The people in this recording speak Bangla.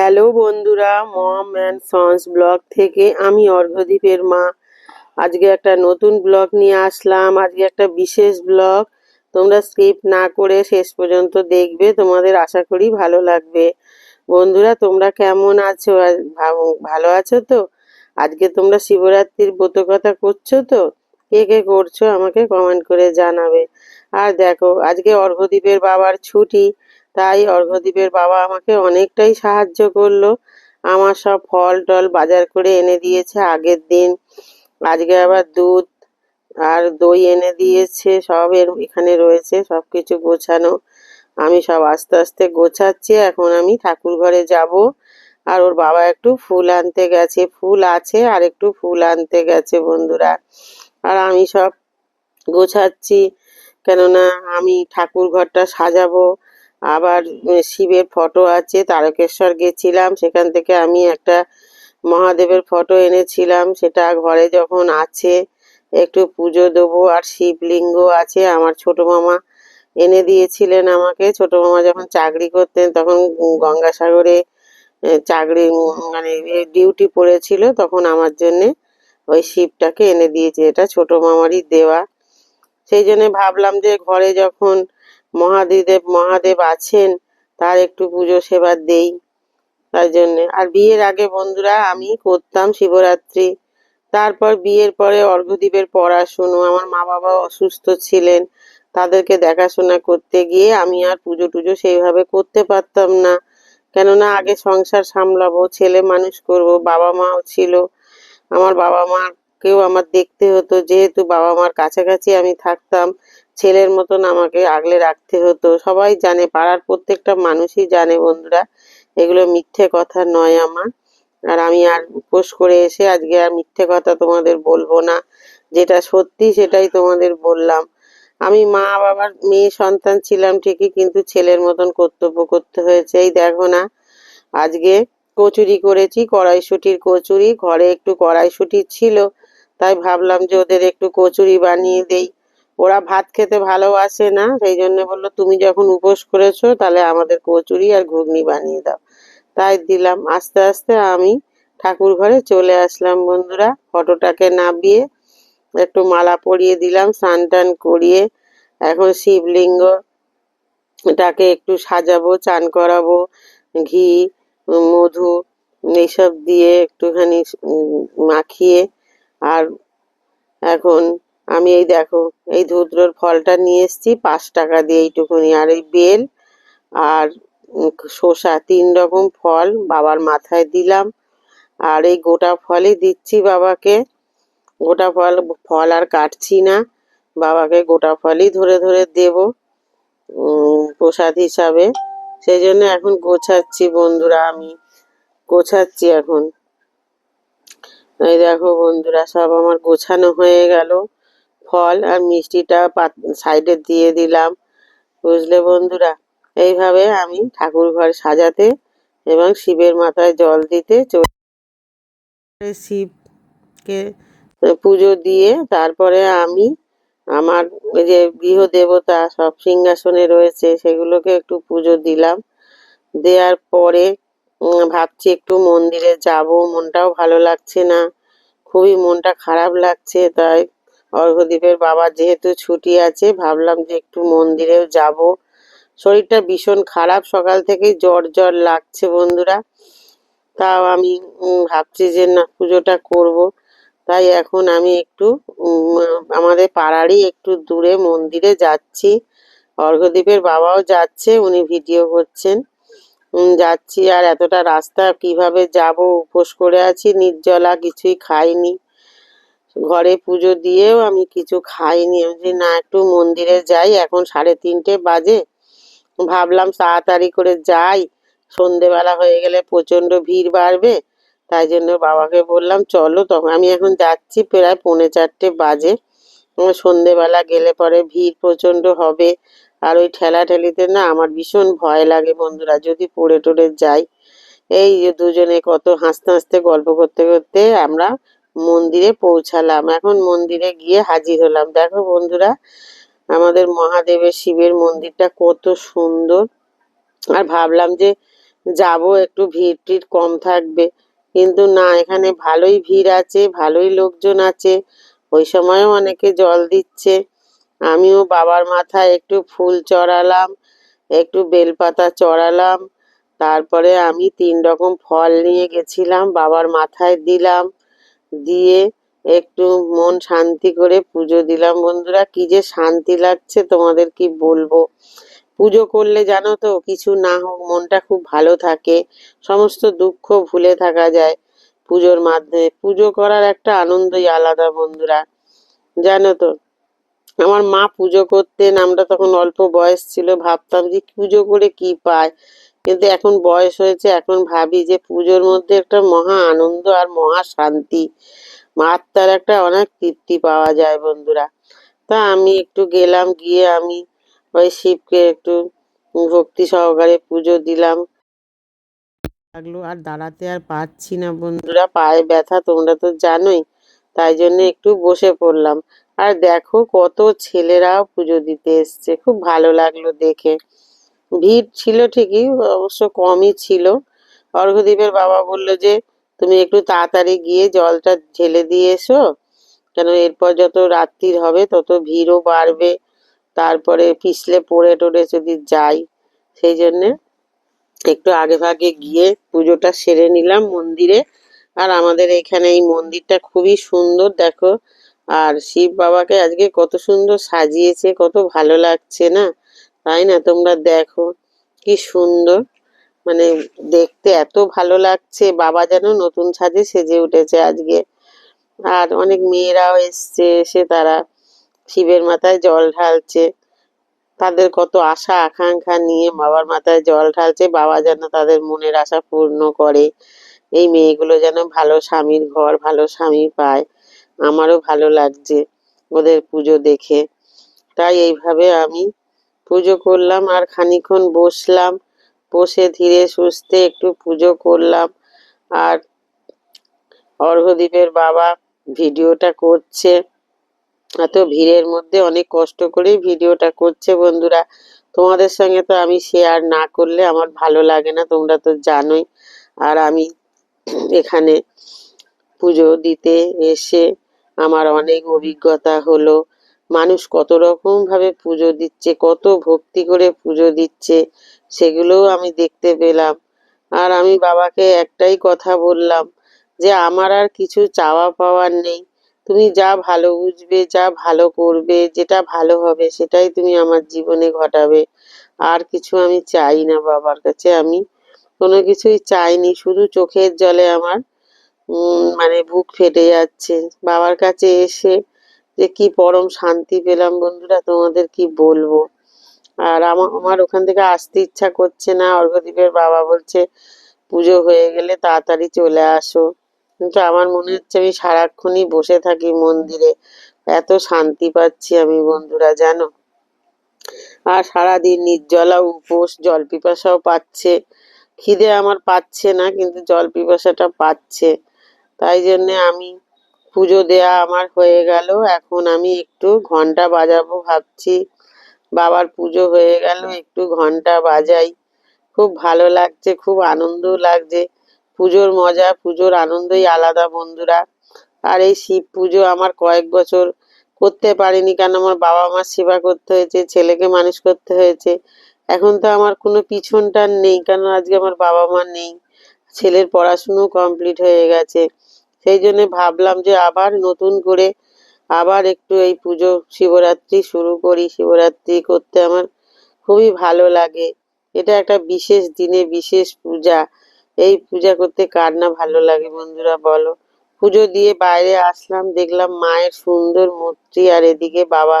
হ্যালো বন্ধুরা, মম অ্যান্ড সন্স ব্লগ থেকে আমি অর্ঘদ্বীপের মা। আজকে একটা নতুন ব্লগ নিয়ে আসলাম, আজকে একটা বিশেষ ব্লগ। তোমরা স্কিপ না করে শেষ পর্যন্ত দেখবে, তোমাদের আশা করি ভালো লাগবে। বন্ধুরা, তোমরা কেমন আছো? ভালো আছো তো? আজকে তোমরা শিবরাত্রির ব্রতকথা করছ তো? কে কে করছ আমাকে কমেন্ট করে জানাবে। আর দেখো, আজকে অর্ঘদ্বীপের বাবার ছুটি। তাই অর্ঘদ্বীপের বাবা আমাকে অনেকটাই সাহায্য করল। আমার সব ফল টল বাজার করে এনে দিয়েছে আগের দিন। আজকে আবার দুধ আর দই এনে দিয়েছে, সব এর এখানে রয়েছে সব কিছু গোছানো। আমি সব আস্তে আস্তে গোছাচ্ছি, এখন আমি ঠাকুর ঘরে যাব। আর ওর বাবা একটু ফুল আনতে গেছে, ফুল আছে আর একটু ফুল আনতে গেছে বন্ধুরা। আর আমি সব গোছাচ্ছি, কেননা আমি ঠাকুর ঘরটা সাজাবো। আবার শিবের ফটো আছে, তারকেশ্বর গেছিলাম, সেখান থেকে আমি একটা মহাদেবের ফটো এনেছিলাম, সেটা ঘরে যখন আছে, একটু পুজো দেবো, আর শিবলিঙ্গ আছে, আমার ছোট মামা এনে দিয়েছিলেন আমাকে, ছোট মামা যখন চাকরি করতেন, তখন গঙ্গাসাগরে চাকরি মানে ডিউটি পড়েছিল, তখন আমার জন্যে ওই শিবটাকে এনে দিয়েছে, এটা ছোট মামারই দেওয়া। সেই জন্য ভাবলাম যে ঘরে যখন মহাদেব মহাদেব আছেন, তার একটু পুজো সেবা দেই তাই জন্যে। আর বিয়ের আগে বন্ধুরা, আমি করতাম শিবরাত্রি। তারপর বিয়ের পরে অর্ঘদ্বীপের পড়াশুনো, আমার মা বাবা অসুস্থ ছিলেন, তাদেরকে দেখাশোনা করতে গিয়ে আমি আর পুজো টুজো সেইভাবে করতে পারতাম না। কেননা আগে সংসার সামলাবো, ছেলে মানুষ করব, বাবা মাও ছিল। আমার বাবা মাকেও আমার দেখতে হতো, যেহেতু বাবা মার কাছাকাছি আমি থাকতাম ছেলের মতন আমাকে আগলে রাখতে হতো। সবাই জানে, পাড়ার প্রত্যেকটা মানুষই জানে বন্ধুরা, এগুলো মিথ্যে কথা নয় আমার। আর আমি আর উপোস করে এসে আজকে আর মিথ্যে কথা তোমাদের বলব না। যেটা সত্যি সেটাই তোমাদের বললাম। আমি মা বাবার মেয়ে সন্তান ছিলাম ঠিকই, কিন্তু ছেলের মতন কর্তব্য করতে হয়েছে। এই দেখো না, আজকে কচুরি করেছি, কড়াইশুটির কচুরি, ঘরে একটু কড়াইশুটি ছিল, তাই ভাবলাম যে ওদের একটু কচুরি বানিয়ে দেই। ওরা ভাত খেতে ভালোবাসে না, সেই জন্য বলল, তুমি যখন উপোস করেছ, তাহলে আমাদের কচুরি আর ঘুগনি বানিয়ে দাও। তাই দিলাম। আস্তে আস্তে আমি ঠাকুর ঘরে চলে আসলাম বন্ধুরা। ফটোটাকে নাবিয়ে একটু মালা পরিয়ে দিলাম, স্নান টান করিয়ে। এখন শিবলিঙ্গ এটাকে একটু সাজাবো, চান করাবো, ঘি, মধু এইসব দিয়ে একটুখানি মাখিয়ে। আর এখন আমি এই দেখো, এই ধুদ্রর ফলটা নিয়ে এসেছি, পাঁচ টাকা দিয়ে এইটুকুনি। আর এই বেল আর শসা, তিন রকম ফল বাবার মাথায় দিলাম। আর এই গোটা ফলই দিচ্ছি বাবাকে। গোটা ফল ফল আর কাটছি না। বাবাকে গোটা ফলই ধরে ধরে দেব প্রসাদ হিসাবে। সেই জন্য এখন গোছাচ্ছি বন্ধুরা, আমি গোছাচ্ছি এখন। এই দেখো বন্ধুরা, সব আমার গোছানো হয়ে গেল। ফল আর মিষ্টিটা সাইডে দিয়ে দিলাম। বুঝলে বন্ধুরা? এইভাবে আমি ঠাকুর ঘর সাজাতে এবং শিবের মাথায় জল দিতে চলে শিবকে পুজো দিয়ে তারপরে আমি আমার যে গৃহ দেবতা সব সিংহাসনে রয়েছে, সেগুলোকে একটু পুজো দিলাম। দেওয়ার পরে ভাবছি একটু মন্দিরে যাব। মনটাও ভালো লাগছে না। খুবই মনটা খারাপ লাগছে, তাই অর্ঘদ্বীপের বাবা যেহেতু ছুটি আছে, ভাবলাম যে একটু মন্দিরেও যাব। শরীরটা ভীষণ খারাপ, সকাল থেকেই জ্বর জ্বর লাগছে বন্ধুরা। তাও আমি ভাবছি যে না, পুজোটা করব। তাই এখন আমি একটু আমাদের পাড়ারই একটু দূরে মন্দিরে যাচ্ছি। অর্ঘদ্বীপের বাবাও যাচ্ছে, উনি ভিডিও করছেন। যাচ্ছি আর এতটা রাস্তা, কীভাবে যাব, উপোস করে আছি, নির্জলা কিছুই খাইনি। ঘরে পুজো দিয়েও আমি কিছু খাইনি। বলছি, না একটু মন্দিরে যাই এখন সাড়ে তিনটে বাজে। ভাবলাম তাড়াতাড়ি করে যাই। সন্ধেবেলা হয়ে গেলে প্রচণ্ড ভিড় বাড়বে তাই জন্য বাবাকে বললাম চলো তখন। আমি এখন যাচ্ছি প্রায় পৌনে চারটে বাজে। সন্ধেবেলা গেলে পরে ভিড় প্রচণ্ড হবে। আর ওই ঠেলা ঠেলিতে না আমার ভীষণ ভয় লাগে বন্ধুরা যদি পড়ে টড়ে যাই। এই যে দুজনে কত হাসতে হাসতে গল্প করতে করতে আমরা মন্দিরে পৌঁছালাম। এখন মন্দিরে গিয়ে হাজির হলাম। দেখো বন্ধুরা, আমাদের মহাদেবের শিবের মন্দিরটা কত সুন্দর। আর ভাবলাম যে যাব, একটু ভিড় টিড় কম থাকবে। কিন্তু না, এখানে ভালোই ভিড় আছে, ভালোই লোকজন আছে। ওই সময়ও অনেকে জল দিচ্ছে। আমিও বাবার মাথায় একটু ফুল চড়ালাম, একটু বেলপাতা চড়ালাম। তারপরে আমি তিন রকম ফল নিয়ে গেছিলাম, বাবার মাথায় দিলাম। দিয়ে একটু মন শান্তি করে পুজো দিলাম। বন্ধুরা, কি যে শান্তি লাগছে, তোমাদের কি বলব? পুজো করলে জানো তো, কিছু না হোক, মনটা খুব ভালো থাকে। সমস্ত দুঃখ ভুলে থাকা যায় পুজোর মাধ্যমে। পুজো করার একটা আনন্দই আলাদা বন্ধুরা, জানো তো। আমার মা পুজো করতেন, আমরা তখন অল্প বয়স ছিল, ভাবতাম যে পুজো করে কি পায়। কিন্তু এখন বয়স হয়েছে এখন ভাবি যে পুজোর মধ্যে একটা মহা আনন্দ আর মহা শান্তি। আত্মার একটা অনেক তৃপ্তি পাওয়া যায় বন্ধুরা। তা আমি একটু গেলাম গিয়ে আমি ওই শিবকে একটু ভক্তি সহকারে পুজো দিলাম। লাগল আর দাঁড়াতে আর পারছি না বন্ধুরা পায়ে ব্যথা তোমরা তো জানোই তাই জন্য একটু বসে পড়লাম। আর দেখো কত ছেলেরাও পুজো দিতে এসছে খুব ভালো লাগল দেখে। ভিড় ছিল ঠিকই, অবশ্য কমই ছিল। অর্ঘদ্বীপের বাবা বলল যে, তুমি একটু তাড়াতাড়ি গিয়ে জলটা ঢেলে দিয়ে এসো। কেন এরপর যত রাত্রির হবে, তত ভিড়ও বাড়বে। তারপরে পিছলে পড়ে টোড়ে যদি যাই, সেই জন্যে একটু আগে ভাগে গিয়ে পুজোটা সেরে নিলাম মন্দিরে। আর আমাদের এখানে এই মন্দিরটা খুবই সুন্দর, দেখো। আর শিব বাবাকে আজকে কত সুন্দর সাজিয়েছে, কত ভালো লাগছে না? তাই না? তোমরা দেখো কি সুন্দর। মানে দেখতে এত ভালো লাগছে। বাবা যেন নতুন সাজে সেজে উঠেছে আজকে। আর অনেক মেয়েরাও এসছে, এসে তারা শিবের মাথায় জল ঢালছে। তাদের কত আশা, আকাঙ্ক্ষা নিয়ে বাবার মাথায় জল ঢালছে। বাবা যেন তাদের মনের আশা পূর্ণ করে। এই মেয়েগুলো যেন ভালো স্বামীর ঘর, ভালো স্বামী পায়। আমারও ভালো লাগছে ওদের পুজো দেখে। তাই এইভাবে আমি পুজো করলাম আর খানিক্ষণ বসলাম। বসে ধীরে সুস্থে একটু পুজো করলাম। আর অর্ঘদ্বীপের বাবা ভিডিওটা করছে। এত ভিড়ের মধ্যে অনেক কষ্ট করেই ভিডিওটা করছে বন্ধুরা। তোমাদের সঙ্গে তো আমি শেয়ার না করলে আমার ভালো লাগে না, তোমরা তো জানোই। আর আমি এখানে পুজো দিতে এসে আমার অনেক অভিজ্ঞতা হলো। মানুষ কত রকম ভাবে পুজো দিচ্ছে, কত ভক্তি করে পুজো দিচ্ছে, সেগুলোও আমি দেখতে পেলাম। আর আমি বাবাকে একটাই কথা বললাম যে, আমার আর কিছু চাওয়া পাওয়ার নেই। তুমি যা ভালো বুঝবে, যা ভালো করবে, যেটা ভালো হবে, সেটাই তুমি আমার জীবনে ঘটাবে। আর কিছু আমি চাই না বাবার কাছে। আমি কোনো কিছুই চাইনি, শুধু চোখের জলে আমার মানে বুক ফেটে যাচ্ছে। বাবার কাছে এসে যে কি পরম শান্তি পেলাম বন্ধুরা, তোমাদের কি বলব? আর আমার আমার ওখান থেকে আসতে ইচ্ছা করছে না। অর্ঘদ্বীপের বাবা বলছে, পুজো হয়ে গেলে তাড়াতাড়ি চলে আসো। কিন্তু আমার মনে হচ্ছে আমি সারাক্ষণই বসে থাকি মন্দিরে। এত শান্তি পাচ্ছি আমি বন্ধুরা, জানো? আর সারাদিন নির্জলা উপোস জল পিপাসাও পাচ্ছে। খিদে আমার পাচ্ছে না, কিন্তু জল পিপাসাটা পাচ্ছে। তাই জন্যে আমি পুজো দেয়া আমার হয়ে গেল। এখন আমি একটু ঘণ্টা বাজাবো ভাবছি। বাবার পুজো হয়ে গেল, একটু ঘণ্টা বাজাই। খুব ভালো লাগছে, খুব আনন্দ লাগছে। পুজোর মজা, পুজোর আনন্দই আলাদা বন্ধুরা। আর এই শিব পুজো আমার কয়েক বছর করতে পারিনি কেন? আমার বাবা মার সেবা করতে হয়েছে, ছেলেকে মানুষ করতে হয়েছে। এখন তো আমার কোনো পিছনটার নেই, কেন আজকে আমার বাবা মা নেই? ছেলের পড়াশুনো কমপ্লিট হয়ে গেছে। সেই জন্য ভাবলাম যে আবার নতুন করে আবার একটু এই পুজো শিবরাত্রি শুরু করি। শিবরাত্রি করতে আমার খুবই ভালো লাগে। এটা একটা বিশেষ দিনে বিশেষ পূজা। এই পূজা করতে কার না ভালো লাগে বন্ধুরা বলো? পুজো দিয়ে বাইরে আসলাম, দেখলাম মায়ের সুন্দর মূর্তি আর এদিকে বাবা